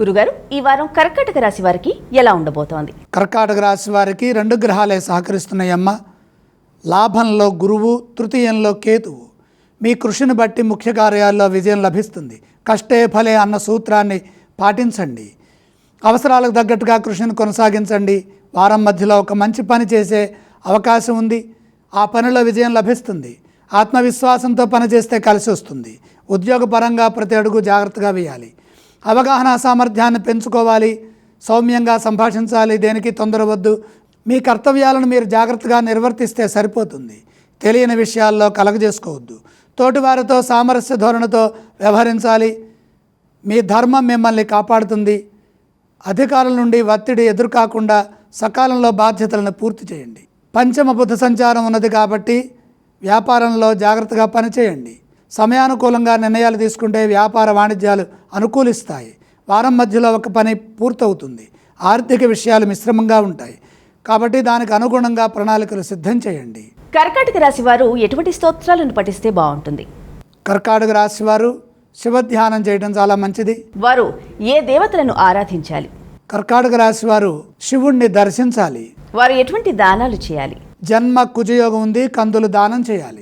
గురుగారు ఈ వారం కర్కాటక రాశి వారికి ఎలా ఉండబోతోంది? కర్కాటక రాశి వారికి రెండు గ్రహాలే సహకరిస్తున్నాయమ్మ. లాభంలో గురువు తృతీయంలో కేతువు. మీ కృషిని బట్టి ముఖ్య కార్యాల్లో విజయం లభిస్తుంది. కష్టే ఫలే అన్న సూత్రాన్ని పాటించండి. అవసరాలకు తగ్గట్టుగా కృషిని కొనసాగించండి. వారం మధ్యలో ఒక మంచి పని చేసే అవకాశం ఉంది. ఆ పనిలో విజయం లభిస్తుంది. ఆత్మవిశ్వాసంతో పనిచేస్తే కలిసి వస్తుంది ఉద్యోగపరంగా ప్రతి అడుగు జాగ్రత్తగా వేయాలి. అవగాహన సామర్థ్యాన్ని పెంచుకోవాలి సౌమ్యంగా సంభాషించాలి దేనికి తొందర వద్దు. మీ కర్తవ్యాలను మీరు జాగ్రత్తగా నిర్వర్తిస్తే సరిపోతుంది. తెలియని విషయాల్లో కలగజేసుకోవద్దు. తోటివారితో సామరస్య ధోరణితో వ్యవహరించాలి. మీ ధర్మం మిమ్మల్ని కాపాడుతుంది. అధికారుల నుండి ఒత్తిడి ఎదురుకాకుండా సకాలంలో బాధ్యతలను పూర్తి చేయండి. పంచమ బుద్ధ సంచారం ఉన్నది కాబట్టి వ్యాపారంలో జాగ్రత్తగా పనిచేయండి. సమయానుకూలంగా నిర్ణయాలు తీసుకుంటే వ్యాపార వాణిజ్యాలు అనుకూలిస్తాయి. వారం మధ్యలో ఒక పని పూర్తవుతుంది. ఆర్థిక విషయాలు మిశ్రమంగా ఉంటాయి. కాబట్టి దానికి అనుగుణంగా ప్రణాళికలు సిద్ధం చేయండి. కర్కాటక రాశి వారు ఎటువంటి స్తోత్రాలను పఠిస్తే బాగుంటుంది? కర్కాటక రాశి వారు శివ ధ్యానం చేయడం చాలా మంచిది. వారు ఏ దేవతలను ఆరాధించాలి? కర్కాటక రాశి వారు శివుణ్ణి దర్శించాలి. వారు ఎటువంటి దానాలు చేయాలి? జన్మ కుజయోగం ఉంది కందులు దానం చేయాలి.